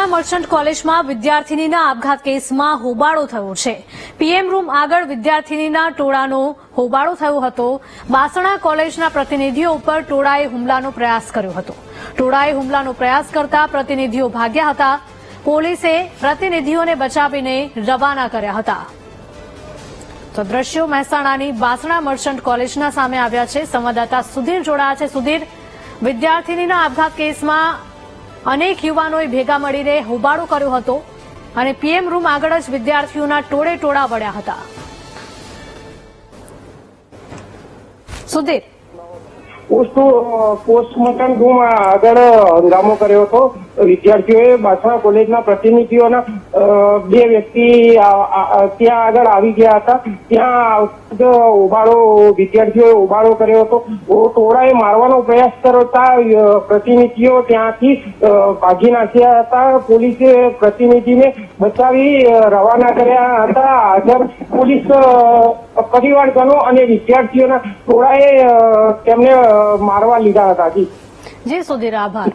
Vasna merchant કોલેજમાં વિદ્યાર્થીનીના આપઘાત કેસમાં હોબાળો થયો છે. પીએમ રૂમ આગળ વિદ્યાર્થીનીના ટોળાનો હોબાળો થયો હતો. બાસણા કોલેજના પ્રતિનિધિઓ ઉપર ટોળાએ હુમલાનો પ્રયાસ કર્યો હતો. ટોળાએ હુમલાનો પ્રયાસ કરતા પ્રતિનિધિઓ ભાગ્યા હતા. પોલીસે પ્રતિનિધિઓને બચાવીને રવાના કર્યા હતા. તો દ્રશ્યો મહેસાણાની બાસણા મર્ચન્ટ કોલેજના સામે આવ્યા છે. સંવાદદાતા સુધીર જોડાયા છે. સુધીર, વિદ્યાર્થીનીના આપઘાત કેસમાં અનેક યુવાનોએ ભેગા મળીને હોબાળો કર્યો હતો અને પીએમ રૂમ આગળ જ વિદ્યાર્થીઓના ટોળે ટોળા વળ્યા હતા. સુધીર પોસ્ટમોર્ટમ રૂમ આગળ હંગામો કર્યો હતો. વિદ્યાર્થીઓએ બાસણા કોલેજના પ્રતિનિધિઓના બે વ્યક્તિ ત્યાં આગળ આવી ગયા હતા. ત્યાં ઉભાડો વિદ્યાર્થીઓએ ઉભાડો કર્યો હતો. ટોળાએ મારવાનો પ્રયાસ કરતા પ્રતિનિધિઓ ત્યાંથી ભાગી નાખ્યા હતા. પોલીસે પ્રતિનિધિને બચાવી રવાના કર્યા હતા. હાજર પોલીસ પરિવારજનો અને વિદ્યાર્થીઓના ટોળાએ તેમને મારવા લીધા હતા. જી. જી સુધીર આભાર.